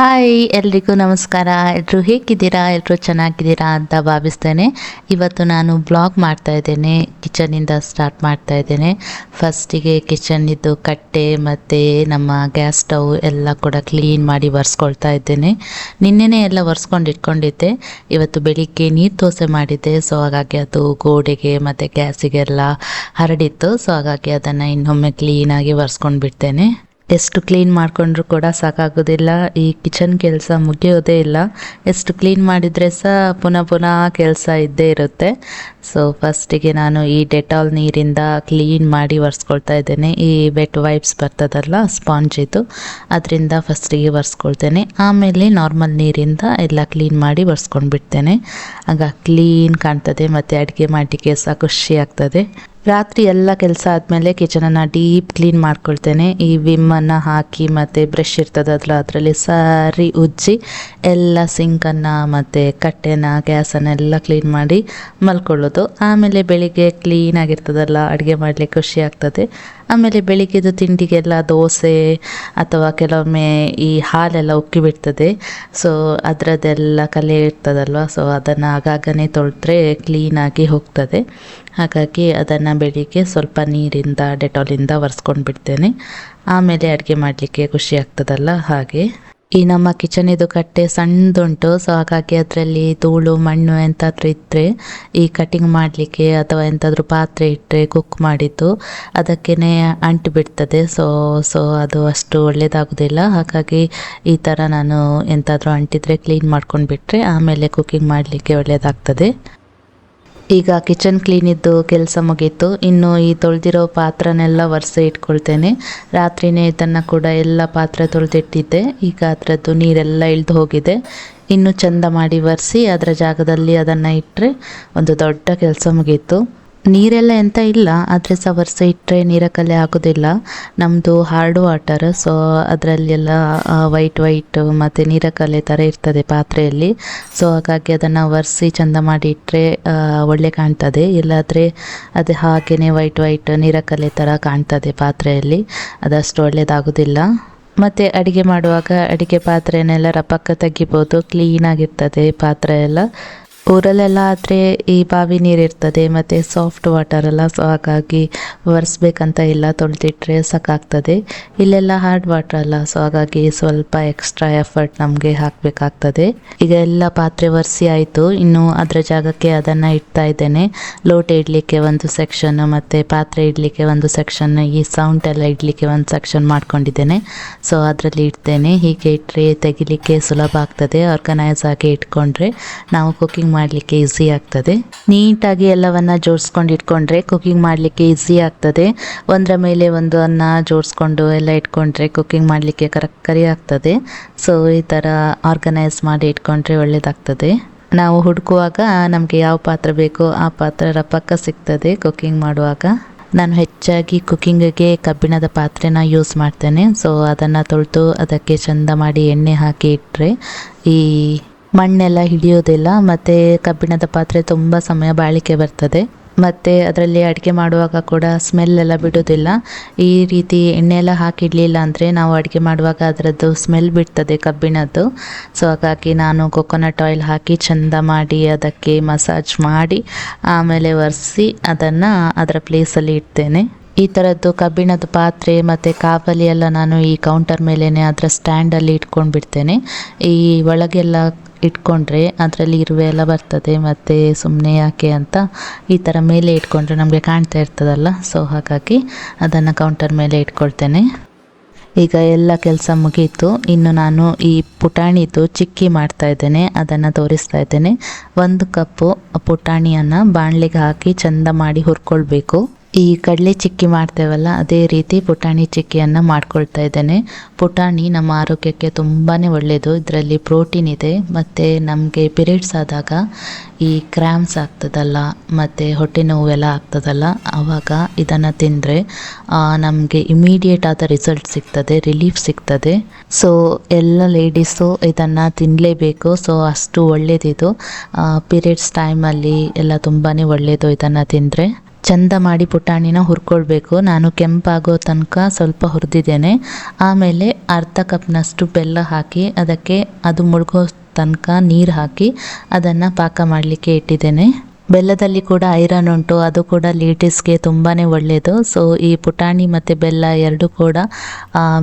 Hi, ಎಲ್ರಿಗೂ ನಮಸ್ಕಾರ. ಎಲ್ಲರೂ ಹೇಗಿದ್ದೀರಾ? ಎಲ್ಲರೂ ಚೆನ್ನಾಗಿದ್ದೀರಾ ಅಂತ ಭಾವಿಸ್ತೇನೆ. ಇವತ್ತು ನಾನು ಬ್ಲಾಗ್ ಮಾಡ್ತಾ ಇದ್ದೇನೆ. ಕಿಚನಿಂದ ಸ್ಟಾರ್ಟ್ ಮಾಡ್ತಾ ಇದ್ದೇನೆ. ಫಸ್ಟಿಗೆ ಕಿಚನಿದ್ದು ಕಟ್ಟೆ ಮತ್ತು ನಮ್ಮ ಗ್ಯಾಸ್ ಸ್ಟವ್ ಎಲ್ಲ ಕೂಡ ಕ್ಲೀನ್ ಮಾಡಿ ಒರೆಸ್ಕೊಳ್ತಾ ಇದ್ದೇನೆ. ನಿನ್ನೆನೇ ಎಲ್ಲ ಒರೆಸ್ಕೊಂಡು ಇಟ್ಕೊಂಡಿದ್ದೆ. ಇವತ್ತು ಬೆಳಿಗ್ಗೆ ನೀರು ದೋಸೆ ಮಾಡಿದ್ದೆ. ಸೊ ಹಾಗಾಗಿ ಅದು ಗೋಡೆಗೆ ಮತ್ತು ಗ್ಯಾಸಿಗೆಲ್ಲ ಹರಡಿತ್ತು. ಸೊ ಹಾಗಾಗಿ ಅದನ್ನು ಇನ್ನೊಮ್ಮೆ ಕ್ಲೀನಾಗಿ ಒರೆಸ್ಕೊಂಡು ಬಿಡ್ತೇನೆ ಎಷ್ಟು ಕ್ಲೀನ್ ಮಾಡಿಕೊಂಡ್ರು ಕೂಡ ಸಾಕಾಗೋದಿಲ್ಲ. ಈ ಕಿಚನ್ ಕೆಲಸ ಮುಗಿಯೋದೇ ಇಲ್ಲ. ಎಷ್ಟು ಕ್ಲೀನ್ ಮಾಡಿದರೆ ಸಹ ಪುನಃ ಪುನಃ ಕೆಲಸ ಇದ್ದೇ ಇರುತ್ತೆ. ಸೊ ಫಸ್ಟಿಗೆ ನಾನು ಈ ಡೆಟಾಲ್ ನೀರಿಂದ ಕ್ಲೀನ್ ಮಾಡಿ ಒರೆಸ್ಕೊಳ್ತಾ ಇದ್ದೇನೆ. ಈ ಬೆಟ್ ವೈಪ್ಸ್ ಬರ್ತದಲ್ಲ ಸ್ಪಾಂಜ್ ಇದು. ಅದರಿಂದ ಫಸ್ಟಿಗೆ ಒರೆಸ್ಕೊಳ್ತೇನೆ. ಆಮೇಲೆ ನಾರ್ಮಲ್ ನೀರಿಂದ ಎಲ್ಲ ಕ್ಲೀನ್ ಮಾಡಿ ಒರೆಸ್ಕೊಂಡು ಬಿಡ್ತೇನೆ ಆಗ ಕ್ಲೀನ್ ಕಾಣ್ತದೆ, ಮತ್ತು ಅಡುಗೆ ಮಾಡಲಿಕ್ಕೆ ಸಹ ಖುಷಿ ಆಗ್ತದೆ. ರಾತ್ರಿ ಎಲ್ಲ ಕೆಲಸ ಆದಮೇಲೆ ಕಿಚನನ್ನು ಡೀಪ್ ಕ್ಲೀನ್ ಮಾಡ್ಕೊಳ್ತೇನೆ. ಈ ವಿಮ್ಮನ್ನು ಹಾಕಿ ಮತ್ತು ಬ್ರಷ್ ಇರ್ತದಲ್ಲ ಅದರಲ್ಲಿ ಸಾರಿ ಉಜ್ಜಿ ಎಲ್ಲ ಸಿಂಕನ್ನು ಮತ್ತು ಕಟ್ಟೆನ ಗ್ಯಾಸನ್ನೆಲ್ಲ ಕ್ಲೀನ್ ಮಾಡಿ ಮಲ್ಕೊಳ್ಳೋದು. ಆಮೇಲೆ ಬೆಳಿಗ್ಗೆ ಕ್ಲೀನಾಗಿರ್ತದಲ್ಲ ಅಡುಗೆ ಮಾಡಲಿಕ್ಕೆ ಖುಷಿ ಆಗ್ತದೆ. ಆಮೇಲೆ ಬೆಳಿಗ್ಗೆದು ತಿಂಡಿಗೆಲ್ಲ ದೋಸೆ ಅಥವಾ ಕೆಲವೊಮ್ಮೆ ಈ ಹಾಲೆಲ್ಲ ಉಕ್ಕಿಬಿಡ್ತದೆ. ಸೊ ಅದರದ್ದೆಲ್ಲ ಕಲೆ ಇರ್ತದಲ್ವ? ಸೊ ಅದನ್ನು ಆಗಾಗನೇ ತೊಳೆದ್ರೆ ಕ್ಲೀನಾಗಿ ಹೋಗ್ತದೆ. ಹಾಗಾಗಿ ಅದನ್ನು ಬೆಳಿಗ್ಗೆ ಸ್ವಲ್ಪ ನೀರಿಂದ, ಡೆಟಾಲಿಂದ ಒರೆಸ್ಕೊಂಡು ಬಿಡ್ತೇನೆ ಆಮೇಲೆ ಅಡುಗೆ ಮಾಡಲಿಕ್ಕೆ ಖುಷಿ ಆಗ್ತದಲ್ಲ ಹಾಗೆ. ಈ ನಮ್ಮ ಕಿಚನಿದು ಕಟ್ಟೆ ಸಣ್ಣದುಂಟು ಸೊ ಹಾಗಾಗಿ ಅದರಲ್ಲಿ ಧೂಳು ಮಣ್ಣು ಎಂತಾದ್ರೂ ಇದ್ದರೆ ಈ ಕಟಿಂಗ್ ಮಾಡಲಿಕ್ಕೆ ಅಥವಾ ಎಂತಾದ್ರೂ ಪಾತ್ರೆ ಇಟ್ಟರೆ ಕುಕ್ ಮಾಡಿದ್ದು ಅದಕ್ಕೇ ಅಂಟು ಬಿಡ್ತದೆ. ಸೊ ಸೊ ಅದು ಅಷ್ಟು ಒಳ್ಳೆಯದಾಗೋದಿಲ್ಲ ಹಾಗಾಗಿ ಈ ಥರ ನಾನು ಎಂತಾದರೂ ಅಂಟಿದ್ರೆ ಕ್ಲೀನ್ ಮಾಡ್ಕೊಂಡು ಬಿಟ್ಟರೆ ಆಮೇಲೆ ಕುಕ್ಕಿಂಗ್ ಮಾಡಲಿಕ್ಕೆ ಒಳ್ಳೆಯದಾಗ್ತದೆ ಈಗ ಕಿಚನ್ ಕ್ಲೀನಿದ್ದು ಕೆಲಸ ಮುಗೀತು. ಇನ್ನು ಈ ತೊಳೆದಿರೋ ಪಾತ್ರನೆಲ್ಲ ಒರೆಸಿ ಇಟ್ಕೊಳ್ತೇನೆ. ರಾತ್ರಿನೇ ಇದನ್ನು ಕೂಡ ಎಲ್ಲ ಪಾತ್ರೆ ತೊಳೆದಿಟ್ಟಿದ್ದೆ. ಈಗ ಅದರದ್ದು ನೀರೆಲ್ಲ ಇಳಿದು ಹೋಗಿದೆ. ಇನ್ನು ಚೆಂದ ಮಾಡಿ ಒರೆಸಿ, ಅದರ ಜಾಗದಲ್ಲಿ ಅದನ್ನು ಇಟ್ಟರೆ ಒಂದು ದೊಡ್ಡ ಕೆಲಸ ಮುಗೀತು. ನೀರೆಲ್ಲ ಎಂತ ಇಲ್ಲ, ಆದರೆ ಸಹ ವರ್ಷ ಇಟ್ಟರೆ ನೀರಕ್ಕಲ್ಲೇ ಆಗೋದಿಲ್ಲ. ನಮ್ಮದು ಹಾರ್ಡ್ ವಾಟರ್ ಸೊ ಅದರಲ್ಲೆಲ್ಲ ವೈಟ್ ವೈಟ್ ಮತ್ತು ನೀರಕಲೆ ಥರ ಇರ್ತದೆ ಪಾತ್ರೆಯಲ್ಲಿ. ಸೊ ಹಾಗಾಗಿ ಅದನ್ನು ಒರೆಸಿ ಚಂದ ಮಾಡಿ ಇಟ್ಟರೆ ಒಳ್ಳೆ ಕಾಣ್ತದೆ. ಇಲ್ಲಾದರೆ ಅದು ಹಾಗೆಯೇ ವೈಟ್ ವೈಟ್ ನೀರಕಲೆ ಥರ ಕಾಣ್ತದೆ ಪಾತ್ರೆಯಲ್ಲಿ. ಅದಷ್ಟು ಒಳ್ಳೆಯದಾಗೋದಿಲ್ಲ ಮತ್ತು ಅಡುಗೆ ಮಾಡುವಾಗ ಅಡುಗೆ ಪಾತ್ರೆನೆಲ್ಲ ರಪಕ್ಕ ತೆಗಿಬೋದು ಕ್ಲೀನಾಗಿರ್ತದೆ ಪಾತ್ರೆ ಎಲ್ಲ. ಊರಲ್ಲೆಲ್ಲ ಆದರೆ ಈ ಬಾವಿ ನೀರು ಇರ್ತದೆ, ಮತ್ತು ಸಾಫ್ಟ್ ವಾಟರ್ ಅಲ್ಲ ಸೊ ಹಾಗಾಗಿ ಒರೆಸ್ಬೇಕಂತ ಇಲ್ಲ, ತೊಳೆದಿಟ್ರೆ ಸಾಕಾಗ್ತದೆ. ಇಲ್ಲೆಲ್ಲ ಹಾರ್ಡ್ ವಾಟರ್ ಅಲ್ಲ ಸೊ ಹಾಗಾಗಿ ಸ್ವಲ್ಪ ಎಕ್ಸ್ಟ್ರಾ ಎಫರ್ಟ್ ನಮಗೆ ಹಾಕಬೇಕಾಗ್ತದೆ. ಈಗ ಎಲ್ಲ ಪಾತ್ರೆ ಒರೆಸಿ ಆಯಿತು, ಇನ್ನು ಅದರ ಜಾಗಕ್ಕೆ ಅದನ್ನು ಇಡ್ತಾ ಇದ್ದೇನೆ. ಲೋಟ ಇಡಲಿಕ್ಕೆ ಒಂದು ಸೆಕ್ಷನ್ ಮತ್ತು ಪಾತ್ರೆ ಇಡಲಿಕ್ಕೆ ಒಂದು ಸೆಕ್ಷನ್ ಈ ಸೌಂಡ್ ಎಲ್ಲ ಇಡಲಿಕ್ಕೆ ಒಂದು ಸೆಕ್ಷನ್ ಮಾಡ್ಕೊಂಡಿದ್ದೇನೆ. ಸೊ ಅದರಲ್ಲಿ ಇಡ್ತೇನೆ, ಹೀಗೆ ಇಟ್ಟರೆ ತೆಗಿಲಿಕ್ಕೆ ಸುಲಭ ಆಗ್ತದೆ ಆರ್ಗನೈಸ್ ಆಗಿ ಇಟ್ಕೊಂಡ್ರೆ. ನಾವು ಕುಕಿಂಗ್ ಮಾಡಲಿಕ್ಕೆ ಈಸಿ ಆಗ್ತದೆ. ನೀಟಾಗಿ ಎಲ್ಲವನ್ನ ಜೋಡಿಸ್ಕೊಂಡು ಇಟ್ಕೊಂಡ್ರೆ ಕುಕ್ಕಿಂಗ್ ಮಾಡಲಿಕ್ಕೆ ಈಸಿ ಆಗ್ತದೆ. ಒಂದರ ಮೇಲೆ ಒಂದು ಅನ್ನ ಜೋಡಿಸ್ಕೊಂಡು ಎಲ್ಲ ಇಟ್ಕೊಂಡ್ರೆ ಕುಕ್ಕಿಂಗ್ ಮಾಡಲಿಕ್ಕೆ ಕರೆಕ್ಟರಿ ಆಗ್ತದೆ. ಸೊ ಈ ಥರ ಆರ್ಗನೈಸ್ ಮಾಡಿ ಇಟ್ಕೊಂಡ್ರೆ ಒಳ್ಳೆಯದಾಗ್ತದೆ ನಾವು ಹುಡುಕುವಾಗ ನಮಗೆ ಯಾವ ಪಾತ್ರ ಬೇಕೋ ಆ ಪಾತ್ರ ಪಕ್ಕ ಸಿಗ್ತದೆ ಕುಕ್ಕಿಂಗ್ ಮಾಡುವಾಗ. ನಾನು ಹೆಚ್ಚಾಗಿ ಕುಕ್ಕಿಂಗಿಗೆ ಕಬ್ಬಿಣದ ಪಾತ್ರೆನ ಯೂಸ್ ಮಾಡ್ತೇನೆ. ಸೊ ಅದನ್ನು ತೊಳೆದು ಅದಕ್ಕೆ ಚೆಂದ ಮಾಡಿ ಎಣ್ಣೆ ಹಾಕಿ ಇಟ್ಟರೆ ಈ ಮಣ್ಣೆಲ್ಲ ಹಿಡಿಯೋದಿಲ್ಲ, ಮತ್ತು ಕಬ್ಬಿಣದ ಪಾತ್ರೆ ತುಂಬ ಸಮಯ ಬಾಳಿಕೆ ಬರ್ತದೆ. ಮತ್ತು ಅದರಲ್ಲಿ ಅಡುಗೆ ಮಾಡುವಾಗ ಕೂಡ ಸ್ಮೆಲ್ ಎಲ್ಲ ಬಿಡೋದಿಲ್ಲ ಈ ರೀತಿ ಎಣ್ಣೆ ಎಲ್ಲ ಹಾಕಿಡಲಿಲ್ಲ ಅಂದರೆ ನಾವು ಅಡುಗೆ ಮಾಡುವಾಗ ಅದರದ್ದು ಸ್ಮೆಲ್ ಬಿಡ್ತದೆ ಕಬ್ಬಿಣದ್ದು. ಸೊ ಹಾಗಾಗಿ ನಾನು ಕೊಕೊನಟ್ ಆಯಿಲ್ ಹಾಕಿ ಚಂದ ಮಾಡಿ ಅದಕ್ಕೆ ಮಸಾಜ್ ಮಾಡಿ ಆಮೇಲೆ ಒರೆಸಿ ಅದನ್ನು ಅದರ ಪ್ಲೇಸಲ್ಲಿ ಇಡ್ತೇನೆ. ಈ ಥರದ್ದು ಕಬ್ಬಿಣದ ಪಾತ್ರೆ ಮತ್ತು ಕಾವಲಿ ಎಲ್ಲ ನಾನು ಈ ಕೌಂಟರ್ ಮೇಲೇ ಅದರ ಸ್ಟ್ಯಾಂಡಲ್ಲಿ ಇಟ್ಕೊಂಡು ಬಿಡ್ತೇನೆ ಈ ಒಳಗೆಲ್ಲ ಇಟ್ಕೊಂಡ್ರೆ ಅದರಲ್ಲಿ ಇರುವೆ ಎಲ್ಲ ಬರ್ತದೆ, ಮತ್ತು ಸುಮ್ಮನೆ ಯಾಕೆ ಅಂತ ಈ ಥರ ಮೇಲೆ ಇಟ್ಕೊಂಡ್ರೆ ನಮಗೆ ಕಾಣ್ತಾ ಇರ್ತದಲ್ಲ? ಸೊ ಹಾಗಾಗಿ ಅದನ್ನು ಕೌಂಟರ್ ಮೇಲೆ ಇಟ್ಕೊಳ್ತೇನೆ. ಈಗ ಎಲ್ಲ ಕೆಲಸ ಮುಗೀತು. ಇನ್ನು ನಾನು ಈ ಪುಟಾಣಿದು ಚಿಕ್ಕಿ ಮಾಡ್ತಾ ಇದ್ದೇನೆ. ಅದನ್ನು ತೋರಿಸ್ತಾ ಇದ್ದೇನೆ. ಒಂದು ಕಪ್ಪು ಪುಟಾಣಿಯನ್ನು ಬಾಣಲೆಗೆ ಹಾಕಿ ಚೆಂದ ಮಾಡಿ ಹುರ್ಕೊಳ್ಬೇಕು. ಈ ಕಡಲೆ ಚಿಕ್ಕಿ ಮಾಡ್ತೇವಲ್ಲ, ಅದೇ ರೀತಿ ಪುಟಾಣಿ ಚಿಕ್ಕಿಯನ್ನು ಮಾಡ್ಕೊಳ್ತಾ ಇದ್ದೇನೆ. ಪುಟಾಣಿ ನಮ್ಮ ಆರೋಗ್ಯಕ್ಕೆ ತುಂಬಾ ಒಳ್ಳೆಯದು ಇದರಲ್ಲಿ ಪ್ರೋಟೀನ್ ಇದೆ, ಮತ್ತು ನಮಗೆ ಪಿರಿಯಡ್ಸ್ ಆದಾಗ ಈ ಕ್ರ್ಯಾಮ್ಸ್ ಆಗ್ತದಲ್ಲ, ಮತ್ತು ಹೊಟ್ಟೆ ನೋವೆಲ್ಲ ಆಗ್ತದಲ್ಲ ಆವಾಗ ಇದನ್ನು ತಿಂದರೆ ನಮಗೆ ಇಮಿಡಿಯೇಟ್ ಆದ ರಿಸಲ್ಟ್ ಸಿಗ್ತದೆ ರಿಲೀಫ್ ಸಿಗ್ತದೆ. ಸೊ ಎಲ್ಲ ಲೇಡೀಸು ಇದನ್ನು ತಿನ್ನಲೇಬೇಕು ಸೊ ಅಷ್ಟು ಒಳ್ಳೆಯದಿದು ಪಿರಿಯಡ್ಸ್ ಟೈಮಲ್ಲಿ ಎಲ್ಲ ತುಂಬಾ ಒಳ್ಳೆಯದು ಇದನ್ನು ತಿಂದರೆ. ಚಂದ ಮಾಡಿ ಪುಟಾಣಿನ ಹುರ್ಕೊಳ್ಬೇಕು. ನಾನು ಕೆಂಪಾಗೋ ತನಕ ಸ್ವಲ್ಪ ಹುರಿದಿದ್ದೇನೆ. ಆಮೇಲೆ ಅರ್ಧ ಕಪ್ನಷ್ಟು ಬೆಲ್ಲ ಹಾಕಿ, ಅದಕ್ಕೆ ಅದು ಮುಳುಗೋ ತನಕ ನೀರು ಹಾಕಿ ಅದನ್ನು ಪಾಕ ಮಾಡಲಿಕ್ಕೆ ಇಟ್ಟಿದ್ದೇನೆ. ಬೆಲ್ಲದಲ್ಲಿ ಕೂಡ ಐರನ್ ಉಂಟು, ಅದು ಕೂಡ ಲೀಟಿಸ್ಗೆ ತುಂಬಾ ಒಳ್ಳೆಯದು ಸೊ ಈ ಪುಟಾಣಿ ಮತ್ತು ಬೆಲ್ಲ ಎರಡೂ ಕೂಡ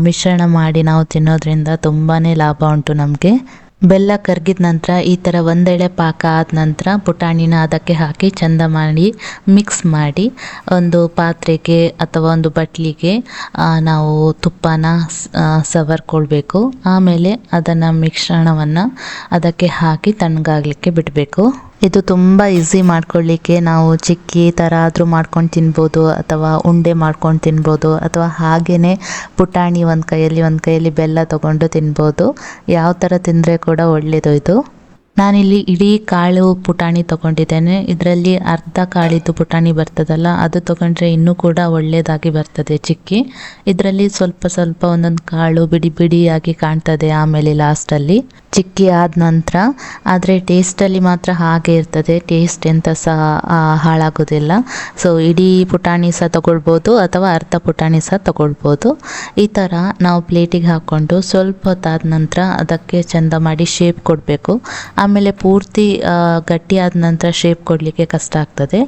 ಮಿಶ್ರಣ ಮಾಡಿ ನಾವು ತಿನ್ನೋದ್ರಿಂದ ತುಂಬಾ ಲಾಭ ಉಂಟು ನಮಗೆ. ಬೆಲ್ಲ ಕರಗಿದ ನಂತರ ಈ ಥರ ಒಂದೆಳೆ ಪಾಕ ಆದ ನಂತರ ಪುಟಾಣಿನ ಅದಕ್ಕೆ ಹಾಕಿ ಚಂದ ಮಾಡಿ ಮಿಕ್ಸ್ ಮಾಡಿ ಒಂದು ಪಾತ್ರೆಗೆ ಅಥವಾ ಒಂದು ಬಟ್ಲಿಗೆ ನಾವು ತುಪ್ಪನ ಸವರ್ಕೊಳ್ಬೇಕು. ಆಮೇಲೆ ಅದನ್ನು ಮಿಶ್ರಣವನ್ನು ಅದಕ್ಕೆ ಹಾಕಿ ತಣ್ಣಗಾಗಲಿಕ್ಕೆ ಬಿಡಬೇಕು. ಇದು ತುಂಬ ಈಸಿ ಮಾಡ್ಕೊಳ್ಳಿಕ್ಕೆ ನಾವು ಚಿಕ್ಕಿ ಥರ ಆದರೂ ಮಾಡ್ಕೊಂಡು ತಿನ್ಬೋದು ಅಥವಾ ಉಂಡೆ ಮಾಡ್ಕೊಂಡು ತಿನ್ಬೋದು ಅಥವಾ ಹಾಗೆಯೇ ಪುಟಾಣಿ ಒಂದು ಕೈಯಲ್ಲಿ ಒಂದು ಕೈಯಲ್ಲಿ ಬೆಲ್ಲ ತೊಗೊಂಡು ತಿನ್ಬೋದು. ಯಾವ ಥರ ತಿಂದರೆ ಕೂಡ ಒಳ್ಳೆಯದು ಇದು. ನಾನಿಲ್ಲಿ ಇಡೀ ಕಾಳು ಪುಟಾಣಿ ತಗೊಂಡಿದ್ದೇನೆ. ಇದರಲ್ಲಿ ಅರ್ಧ ಕಾಳಿದ್ದು ಪುಟಾಣಿ ಬರ್ತದಲ್ಲ, ಅದು ತಗೊಂಡ್ರೆ ಇನ್ನೂ ಕೂಡ ಒಳ್ಳೆಯದಾಗಿ ಬರ್ತದೆ ಚಿಕ್ಕಿ. ಇದರಲ್ಲಿ ಸ್ವಲ್ಪ ಸ್ವಲ್ಪ ಒಂದೊಂದು ಕಾಳು ಬಿಡಿ ಬಿಡಿಯಾಗಿ ಕಾಣ್ತದೆ ಆಮೇಲೆ ಲಾಸ್ಟಲ್ಲಿ. ಚಿಕ್ಕಿ ಆದ ನಂತರ, ಆದರೆ ಟೇಸ್ಟಲ್ಲಿ ಮಾತ್ರ ಹಾಗೆ ಇರ್ತದೆ. ಟೇಸ್ಟ್ ಎಂತ ಸಹ ಹಾಳಾಗೋದಿಲ್ಲ. ಸೊ ಇಡೀ ಪುಟಾಣಿ ಸಹ ತಗೊಳ್ಬೋದು, ಅಥವಾ ಅರ್ಧ ಪುಟಾಣಿ ಸಹ ತಗೊಳ್ಬೋದು. ಈ ಥರ ನಾವು ಪ್ಲೇಟಿಗೆ ಹಾಕ್ಕೊಂಡು ಸ್ವಲ್ಪ ಹೊತ್ತಾದ ನಂತರ ಅದಕ್ಕೆ ಚಂದ ಮಾಡಿ ಶೇಪ್ ಕೊಡಬೇಕು. ಆಮೇಲೆ ಪೂರ್ತಿ ಗಟ್ಟಿಯಾದ ನಂತರ ಶೇಪ್ ಕೊಡಲಿಕ್ಕೆ ಕಷ್ಟ ಆಗ್ತದೆ.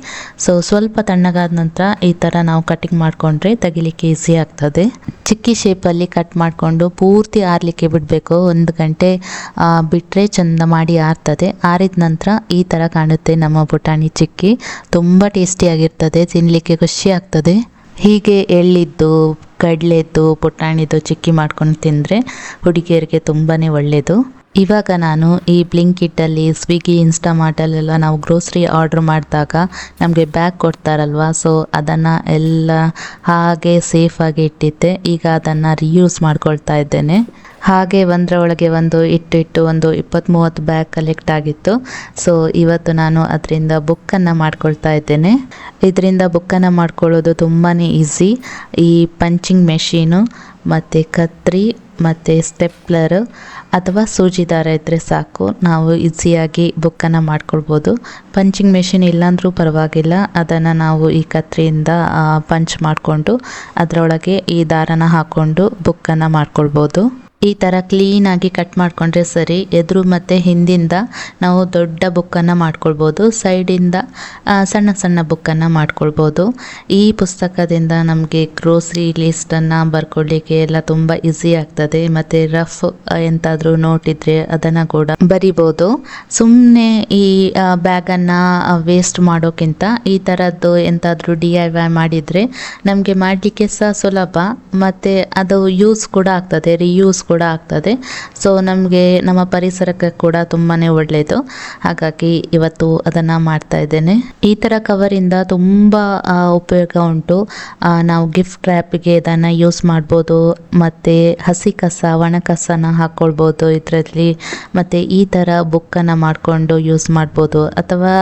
ಸೊ ಸ್ವಲ್ಪ ತಣ್ಣಗಾದ ನಂತರ ಈ ಥರ ನಾವು ಕಟಿಂಗ್ ಮಾಡಿಕೊಂಡ್ರೆ ತೆಗಿಲಿಕ್ಕೆ ಈಸಿ ಆಗ್ತದೆ. ಚಿಕ್ಕಿ ಶೇಪಲ್ಲಿ ಕಟ್ ಮಾಡಿಕೊಂಡು ಪೂರ್ತಿ ಆರಲಿಕ್ಕೆ ಬಿಡಬೇಕು. ಒಂದು ಗಂಟೆ ಬಿಟ್ಟರೆ ಚಂದ ಮಾಡಿ ಆರ್ತದೆ. ಆರಿದ ನಂತರ ಈ ಥರ ಕಾಣುತ್ತೆ ನಮ್ಮ ಪುಟಾಣಿ ಚಿಕ್ಕಿ. ತುಂಬ ಟೇಸ್ಟಿಯಾಗಿರ್ತದೆ ತಿನ್ನಲಿಕ್ಕೆ ಖುಷಿ ಆಗ್ತದೆ. ಹೀಗೆ ಎಳ್ಳಿದ್ದು, ಕಡಲೆದ್ದು ಪುಟಾಣಿದು ಚಿಕ್ಕಿ ಮಾಡ್ಕೊಂಡು ತಿಂದರೆ ಹುಡುಗಿಯರಿಗೆ ತುಂಬಾ ಒಳ್ಳೆಯದು ಇವಾಗ ನಾನು ಈ ಬ್ಲಿಂಕಿಟ್ಟಲ್ಲಿ ಸ್ವಿಗ್ಗಿ ಇನ್ಸ್ಟಾಮಾರ್ಟಲ್ಲೆಲ್ಲ ನಾವು ಗ್ರೋಸ್ರಿ ಆರ್ಡ್ರ್ ಮಾಡಿದಾಗ ನಮಗೆ ಬ್ಯಾಗ್ ಕೊಡ್ತಾರಲ್ವ? ಸೊ ಅದನ್ನು ಎಲ್ಲ ಹಾಗೆ ಸೇಫಾಗಿ ಇಟ್ಟಿದ್ದೆ. ಈಗ ಅದನ್ನು ರಿಯೂಸ್ ಮಾಡ್ಕೊಳ್ತಾ ಇದ್ದೇನೆ. ಹಾಗೆ ಒಂದರ ಒಳಗೆ ಒಂದು ಇಟ್ಟು ಇಟ್ಟು ಒಂದು ಇಪ್ಪತ್ತ್ ಮೂವತ್ತು ಬ್ಯಾಗ್ ಕಲೆಕ್ಟ್ ಆಗಿತ್ತು. ಸೊ ಇವತ್ತು ನಾನು ಅದರಿಂದ ಬುಕ್ಕನ್ನು ಮಾಡ್ಕೊಳ್ತಾ ಇದ್ದೇನೆ. ಇದರಿಂದ ಬುಕ್ಕನ್ನು ಮಾಡ್ಕೊಳ್ಳೋದು ತುಂಬಾ ಈಸಿ ಈ ಪಂಚಿಂಗ್ ಮೆಷೀನು ಮತ್ತು ಕತ್ರಿ, ಮತ್ತು ಸ್ಟೆಪ್ಲರ್ ಅಥವಾ ಸೂಜಿ ದಾರ ಇದ್ದರೆ ಸಾಕು. ನಾವು ಈಸಿಯಾಗಿ ಬುಕ್ಕನ್ನು ಮಾಡ್ಕೊಳ್ಬೋದು. ಪಂಚಿಂಗ್ ಮೆಷಿನ್ ಇಲ್ಲಾಂದರೂ ಪರವಾಗಿಲ್ಲ. ಅದನ್ನು ನಾವು ಈ ಕತ್ರಿಯಿಂದ ಪಂಚ್ ಮಾಡಿಕೊಂಡು, ಅದರೊಳಗೆ ಈ ದಾರನ ಹಾಕ್ಕೊಂಡು ಬುಕ್ಕನ್ನು ಮಾಡ್ಕೊಳ್ಬೋದು. ಈ ಥರ ಕ್ಲೀನಾಗಿ ಕಟ್ ಮಾಡಿಕೊಂಡ್ರೆ ಸರಿ, ಎದುರು ಮತ್ತು ಹಿಂದಿಂದ ನಾವು ದೊಡ್ಡ ಬುಕ್ಕನ್ನು ಮಾಡ್ಕೊಳ್ಬೋದು ಸೈಡಿಂದ ಸಣ್ಣ ಸಣ್ಣ ಬುಕ್ಕನ್ನು ಮಾಡ್ಕೊಳ್ಬೋದು. ಈ ಪುಸ್ತಕದಿಂದ ನಮಗೆ ಗ್ರೋಸ್ರಿ ಲಿಸ್ಟನ್ನು ಬರ್ಕೊಳ್ಳಿಕ್ಕೆ ಎಲ್ಲ ತುಂಬ ಈಸಿ ಆಗ್ತದೆ. ಮತ್ತು ರಫ್ ಎಂತಾದರೂ ನೋಟ್ ಇದ್ದರೆ ಅದನ್ನು ಕೂಡ ಬರಿಬೋದು. ಸುಮ್ಮನೆ ಈ ಬ್ಯಾಗನ್ನು ವೇಸ್ಟ್ ಮಾಡೋಕ್ಕಿಂತ ಈ ಥರದ್ದು ಎಂತಾದರೂ ಡಿ ಐ ವೈ ಮಾಡಿದರೆ ನಮಗೆ ಮಾಡಲಿಕ್ಕೆ ಸಹ ಸುಲಭ. ಮತ್ತು ಅದು ಯೂಸ್ ಕೂಡ ಆಗ್ತದೆ ರಿಯೂಸ್ ಕೂಡ ಆಗ್ತದೆ. ಸೊ ನಮಗೆ ನಮ್ಮ ಪರಿಸರಕ್ಕೆ ಕೂಡ ತುಂಬಾ ಒಳ್ಳೆಯದು ಹಾಗಾಗಿ ಇವತ್ತು ಅದನ್ನು ಮಾಡ್ತಾ ಇದ್ದೇನೆ. ಈ ಥರ ಕವರಿಂದ ತುಂಬ ಉಪಯೋಗ ಉಂಟು. ನಾವು ಗಿಫ್ಟ್ ರ್ಯಾಪಿಗೆ ಇದನ್ನು ಯೂಸ್ ಮಾಡ್ಬೋದು. ಮತ್ತು ಹಸಿ ಕಸ, ಒಣ ಕಸನ ಹಾಕ್ಕೊಳ್ಬೋದು ಇದರಲ್ಲಿ. ಮತ್ತು ಈ ಥರ ಬುಕ್ಕನ್ನು ಮಾಡಿಕೊಂಡು ಯೂಸ್ ಮಾಡ್ಬೋದು. ಅಥವಾ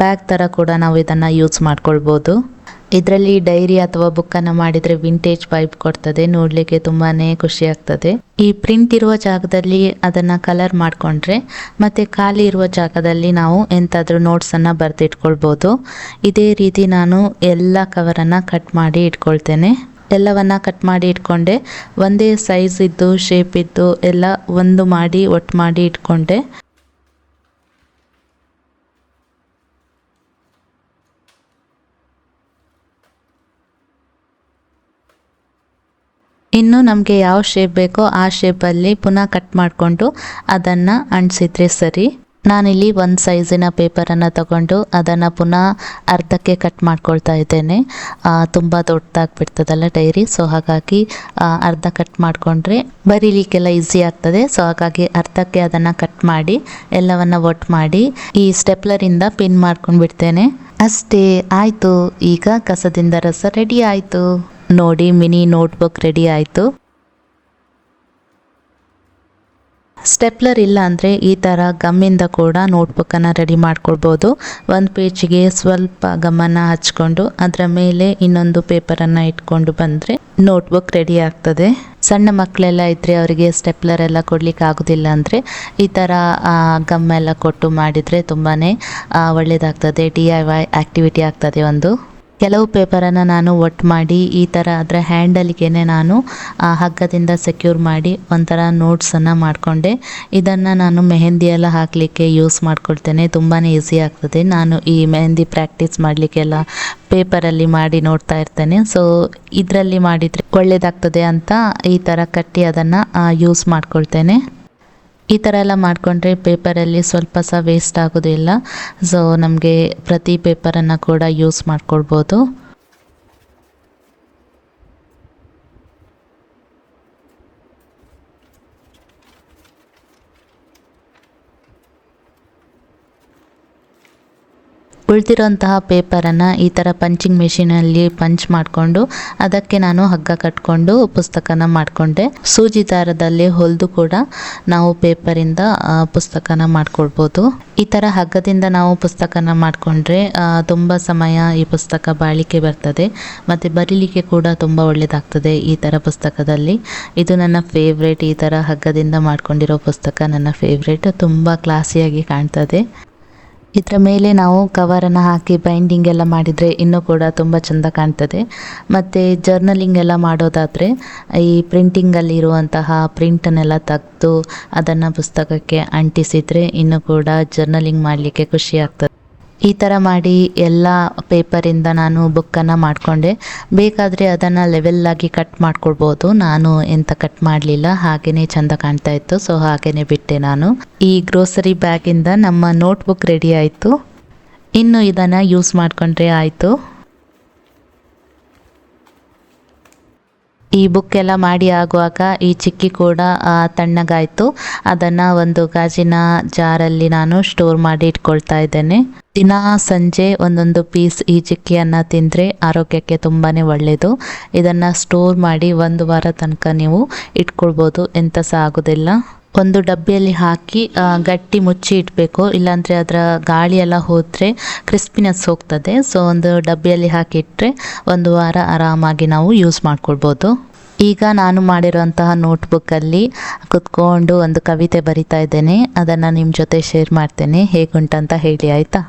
ಬ್ಯಾಗ್ ಥರ ಕೂಡ ನಾವು ಇದನ್ನು ಯೂಸ್ ಮಾಡ್ಕೊಳ್ಬೋದು. ಇದರಲ್ಲಿ ಡೈರಿ ಅಥವಾ ಬುಕ್ ಅನ್ನ ಮಾಡಿದ್ರೆ ವಿಂಟೇಜ್ ವೈಬ್ ಕೊಡ್ತದೆ, ನೋಡ್ಲಿಕ್ಕೆ ತುಂಬಾನೇ ಖುಷಿ ಆಗ್ತದೆ. ಈ ಪ್ರಿಂಟ್ ಇರುವ ಜಾಗದಲ್ಲಿ ಅದನ್ನ ಕಲರ್ ಮಾಡ್ಕೊಂಡ್ರೆ, ಮತ್ತೆ ಖಾಲಿ ಇರುವ ಜಾಗದಲ್ಲಿ ನಾವು ಎಂತಾದ್ರೂ ನೋಟ್ಸ್ ಅನ್ನ ಬರ್ದಿಟ್ಕೊಳ್ಬಹುದು ಇದೇ ರೀತಿ ನಾನು ಎಲ್ಲ ಕವರನ್ನು ಕಟ್ ಮಾಡಿ ಇಟ್ಕೊಳ್ತೇನೆ. ಎಲ್ಲವನ್ನ ಕಟ್ ಮಾಡಿ ಇಟ್ಕೊಂಡೆ, ಒಂದೇ ಸೈಜ್ ಇದ್ದು ಶೇಪ್ ಇದ್ದು, ಎಲ್ಲ ಒಂದು ಮಾಡಿ ಒಟ್ಟು ಮಾಡಿ ಇಟ್ಕೊಂಡೆ. ಇನ್ನು ನಮಗೆ ಯಾವ ಶೇಪ್ ಬೇಕೋ ಆ ಶೇಪಲ್ಲಿ ಪುನಃ ಕಟ್ ಮಾಡಿಕೊಂಡು ಅದನ್ನು ಅಂಟಿಸಿದ್ರೆ ಸರಿ. ನಾನಿಲ್ಲಿ ಒಂದು ಸೈಜಿನ ಪೇಪರನ್ನು ತಗೊಂಡು ಅದನ್ನು ಪುನಃ ಅರ್ಧಕ್ಕೆ ಕಟ್ ಮಾಡ್ಕೊಳ್ತಾ ಇದ್ದೇನೆ. ತುಂಬ ದೊಡ್ಡದಾಗ್ಬಿಡ್ತದಲ್ಲ ಡೈರಿ ಸೊ ಹಾಗಾಗಿ ಅರ್ಧ ಕಟ್ ಮಾಡಿಕೊಂಡ್ರೆ ಬರೀಲಿಕ್ಕೆಲ್ಲ ಈಸಿ ಆಗ್ತದೆ. ಸೊ ಹಾಗಾಗಿ ಅರ್ಧಕ್ಕೆ ಅದನ್ನು ಕಟ್ ಮಾಡಿ, ಎಲ್ಲವನ್ನ ಒಟ್ಟು ಮಾಡಿ ಈ ಸ್ಟೆಪ್ಲರಿಂದ ಪಿನ್ ಮಾಡ್ಕೊಂಡು ಬಿಡ್ತೇನೆ ಅಷ್ಟೇ, ಆಯಿತು. ಈಗ ಕಸದಿಂದ ರಸ ರೆಡಿ ಆಯಿತು. ನೋಡಿ, ಮಿನಿ ನೋಟ್ಬುಕ್ ರೆಡಿ ಆಯಿತು. ಸ್ಟೆಪ್ಲರ್ ಇಲ್ಲ ಅಂದರೆ ಈ ಥರ ಗಮ್ಮಿಂದ ಕೂಡ ನೋಟ್ಬುಕ್ಕನ್ನು ರೆಡಿ ಮಾಡ್ಕೊಳ್ಬೋದು. ಒಂದು ಪೇಜಿಗೆ ಸ್ವಲ್ಪ ಗಮ್ಮನ್ನು ಹಚ್ಕೊಂಡು, ಅದರ ಮೇಲೆ ಇನ್ನೊಂದು ಪೇಪರನ್ನು ಇಟ್ಕೊಂಡು ಬಂದರೆ ನೋಟ್ಬುಕ್ ರೆಡಿ ಆಗ್ತದೆ. ಸಣ್ಣ ಮಕ್ಕಳೆಲ್ಲ ಇದ್ದರೆ ಅವರಿಗೆ ಸ್ಟೆಪ್ಲರ್ ಎಲ್ಲ ಕೊಡ್ಲಿಕ್ಕೆ ಆಗೋದಿಲ್ಲ ಅಂದರೆ ಈ ಥರ ಗಮ್ ಎಲ್ಲ ಕೊಟ್ಟು ಮಾಡಿದರೆ ತುಂಬಾ ಒಳ್ಳೆಯದಾಗ್ತದೆ ಡಿ ಐ ವೈ ಆ್ಯಕ್ಟಿವಿಟಿ ಆಗ್ತದೆ ಒಂದು. ಕೆಲವು ಪೇಪರನ್ನು ನಾನು ಒಟ್ಟು ಮಾಡಿ ಈ ಥರ ಅದರ ಹ್ಯಾಂಡಲ್ಗೆ ನಾನು ಹಗ್ಗದಿಂದ ಸೆಕ್ಯೂರ್ ಮಾಡಿ ಒಂಥರ ನೋಟ್ಸನ್ನು ಮಾಡಿಕೊಂಡೆ. ಇದನ್ನು ನಾನು ಮೆಹಂದಿ ಎಲ್ಲ ಹಾಕಲಿಕ್ಕೆ ಯೂಸ್ ಮಾಡ್ಕೊಳ್ತೇನೆ. ತುಂಬಾ ಈಸಿ ಆಗ್ತದೆ. ನಾನು ಈ ಮೆಹಂದಿ ಪ್ರಾಕ್ಟೀಸ್ ಮಾಡಲಿಕ್ಕೆಲ್ಲ ಪೇಪರಲ್ಲಿ ಮಾಡಿ ನೋಡ್ತಾ ಇರ್ತೇನೆ. ಸೊ, ಇದರಲ್ಲಿ ಮಾಡಿದರೆ ಒಳ್ಳೆಯದಾಗ್ತದೆ ಅಂತ ಈ ಥರ ಕಟ್ಟಿ ಅದನ್ನು ಯೂಸ್ ಮಾಡ್ಕೊಳ್ತೇನೆ. ಈ ಥರ ಎಲ್ಲ ಮಾಡಿಕೊಂಡ್ರೆ ಪೇಪರಲ್ಲಿ ಸ್ವಲ್ಪ ಸಹ ವೇಸ್ಟ್ ಆಗೋದಿಲ್ಲ. ಸೊ ನಮಗೆ ಪ್ರತಿ ಪೇಪರನ್ನು ಕೂಡ ಯೂಸ್ ಮಾಡ್ಕೊಳ್ಬೋದು. ಉಳಿದಿರೋಂತಹ ಪೇಪರನ್ನು ಈ ಥರ ಪಂಚಿಂಗ್ ಮೆಷಿನಲ್ಲಿ ಪಂಚ್ ಮಾಡಿಕೊಂಡು ಅದಕ್ಕೆ ನಾನು ಹಗ್ಗ ಕಟ್ಕೊಂಡು ಪುಸ್ತಕನ ಮಾಡಿಕೊಂಡೆ. ಸೂಜಿ ದಾರದಲ್ಲಿ ಹೊಲಿದು ಕೂಡ ನಾವು ಪೇಪರಿಂದ ಪುಸ್ತಕನ ಮಾಡ್ಕೊಳ್ಬೋದು. ಈ ಥರ ಹಗ್ಗದಿಂದ ನಾವು ಪುಸ್ತಕನ ಮಾಡಿಕೊಂಡ್ರೆ ತುಂಬ ಸಮಯ ಈ ಪುಸ್ತಕ ಬಾಳಿಕೆ ಬರ್ತದೆ. ಮತ್ತು ಬರೀಲಿಕ್ಕೆ ಕೂಡ ತುಂಬ ಒಳ್ಳೆಯದಾಗ್ತದೆ ಈ ಥರ ಪುಸ್ತಕದಲ್ಲಿ. ಇದು ನನ್ನ ಫೇವ್ರೇಟ್ ಈ ಥರ ಹಗ್ಗದಿಂದ ಮಾಡ್ಕೊಂಡಿರೋ ಪುಸ್ತಕ. ನನ್ನ ಫೇವ್ರೇಟ್ ತುಂಬ ಕ್ಲಾಸಿಯಾಗಿ ಕಾಣ್ತದೆ. ಇದರ ಮೇಲೆ ನಾವು ಕವರನ್ನು ಹಾಕಿ ಬೈಂಡಿಂಗ್ ಎಲ್ಲ ಮಾಡಿದರೆ ಇನ್ನೂ ಕೂಡ ತುಂಬ ಚೆಂದ ಕಾಣ್ತದೆ. ಮತ್ತು ಜರ್ನಲಿಂಗ್ ಎಲ್ಲ ಮಾಡೋದಾದರೆ ಈ ಪ್ರಿಂಟಿಂಗಲ್ಲಿರುವಂತಹ ಪ್ರಿಂಟನ್ನೆಲ್ಲ ತೆಗೆದು ಅದನ್ನು ಪುಸ್ತಕಕ್ಕೆ ಅಂಟಿಸಿದರೆ ಇನ್ನೂ ಕೂಡ ಜರ್ನಲಿಂಗ್ ಮಾಡಲಿಕ್ಕೆ ಖುಷಿ ಆಗ್ತದೆ. ಈ ಥರ ಮಾಡಿ ಎಲ್ಲ ಪೇಪರಿಂದ ನಾನು ಬುಕ್ಕನ್ನು ಮಾಡಿಕೊಂಡೆ. ಬೇಕಾದರೆ ಅದನ್ನು ಲೆವೆಲ್ಲಾಗಿ ಕಟ್ ಮಾಡ್ಕೊಳ್ಬೋದು ನಾನು ಎಂತ ಕಟ್ ಮಾಡಲಿಲ್ಲ. ಹಾಗೆಯೇ ಚೆಂದ ಕಾಣ್ತಾ ಇತ್ತು. ಸೊ ಹಾಗೆಯೇ ಬಿಟ್ಟೆ ನಾನು. ಈ ಗ್ರೋಸರಿ ಬ್ಯಾಗಿಂದ ನಮ್ಮ ನೋಟ್ಬುಕ್ ರೆಡಿ ಆಯಿತು. ಇನ್ನು ಇದನ್ನು ಯೂಸ್ ಮಾಡಿಕೊಂಡ್ರೆ ಆಯಿತು. ಈ ಬುಕ್ ಎಲ್ಲ ಮಾಡಿ ಆಗುವಾಗ ಈ ಚಿಕ್ಕಿ ಕೂಡ ತಣ್ಣಗಾಯಿತು. ಅದನ್ನು ಒಂದು ಗಾಜಿನ ಜಾರಲ್ಲಿ ನಾನು ಸ್ಟೋರ್ ಮಾಡಿ ಇಟ್ಕೊಳ್ತಾ ಇದ್ದೇನೆ. ದಿನ ಸಂಜೆ ಒಂದೊಂದು ಪೀಸ್ ಈ ಚಿಕ್ಕಿಯನ್ನು ತಿಂದರೆ ಆರೋಗ್ಯಕ್ಕೆ ತುಂಬಾ ಒಳ್ಳೆಯದು ಇದನ್ನು ಸ್ಟೋರ್ ಮಾಡಿ ಒಂದು ವಾರ ತನಕ ನೀವು ಇಟ್ಕೊಳ್ಬೋದು. ಎಂತ ಸಹ ಆಗೋದಿಲ್ಲ. ಒಂದು ಡಬ್ಬಿಯಲ್ಲಿ ಹಾಕಿ ಗಟ್ಟಿ ಮುಚ್ಚಿ ಇಡಬೇಕು. ಇಲ್ಲಾಂದರೆ ಅದರ ಗಾಳಿ ಎಲ್ಲ ಹೋದರೆ ಕ್ರಿಸ್ಪಿನೆಸ್ ಹೋಗ್ತದೆ. ಸೊ ಒಂದು ಡಬ್ಬಿಯಲ್ಲಿ ಹಾಕಿಟ್ಟರೆ ಒಂದು ವಾರ ಆರಾಮಾಗಿ ನಾವು ಯೂಸ್ ಮಾಡ್ಕೊಳ್ಬೋದು. ಈಗ ನಾನು ಮಾಡಿರುವಂತಹ ನೋಟ್ಬುಕ್ಕಲ್ಲಿ ಕುತ್ಕೊಂಡು ಒಂದು ಕವಿತೆ ಬರಿತಾ ಇದ್ದೇನೆ. ಅದನ್ನು ನಿಮ್ಮ ಜೊತೆ ಶೇರ್ ಮಾಡ್ತೇನೆ. ಹೇಗುಂಟಂತ ಹೇಳಿ, ಆಯಿತಾ?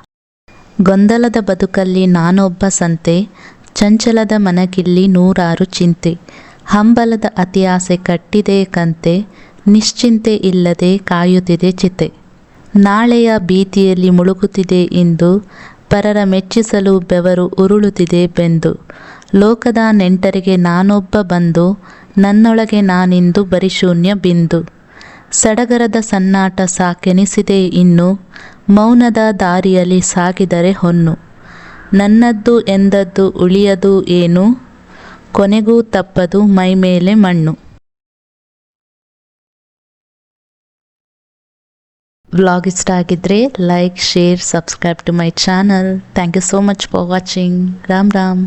ಗೊಂದಲದ ಬದುಕಲ್ಲಿ ನಾನೊಬ್ಬ ಸಂತೆ, ಚಂಚಲದ ಮನಗಿಲ್ಲಿ ನೂರಾರು ಚಿಂತೆ. ಹಂಬಲದ ಅತಿಯಾಸೆ ಕಟ್ಟಿದೆ ಕಂತೆ. ನಿಶ್ಚಿಂತೆ ಇಲ್ಲದೆ ಕಾಯುತ್ತಿದೆ ಚಿತೆ ನಾಳೆಯ ಭೀತಿಯಲ್ಲಿ ಮುಳುಗುತ್ತಿದೆ ಎಂದು ಪರರ ಮೆಚ್ಚಿಸಲು ಬೆವರು ಉರುಳುತ್ತಿದೆ ಬೆಂದು. ಲೋಕದ ನೆಂಟರಿಗೆ ನಾನೊಬ್ಬ ಬಂದು, ನನ್ನೊಳಗೆ ನಾನಿಂದು ಬರಿಶೂನ್ಯ ಬಿಂದು. ಸಡಗರದ ಸನ್ನಾಟ ಸಾಕೆನಿಸಿದೆ ಇನ್ನು, ಮೌನದ ದಾರಿಯಲ್ಲಿ ಸಾಗಿದರೆ ಹೊನ್ನು. ನನ್ನದ್ದು ಎಂದದ್ದು ಉಳಿಯದು ಏನು? ಕೊನೆಗೂ ತಪ್ಪದು ಮೈಮೇಲೆ ಮಣ್ಣು. ವ್ಲಾಗ್ ಇಷ್ಟ ಆಗಿದ್ರೆ like share subscribe to my channel thank you so much for watching Ram Ram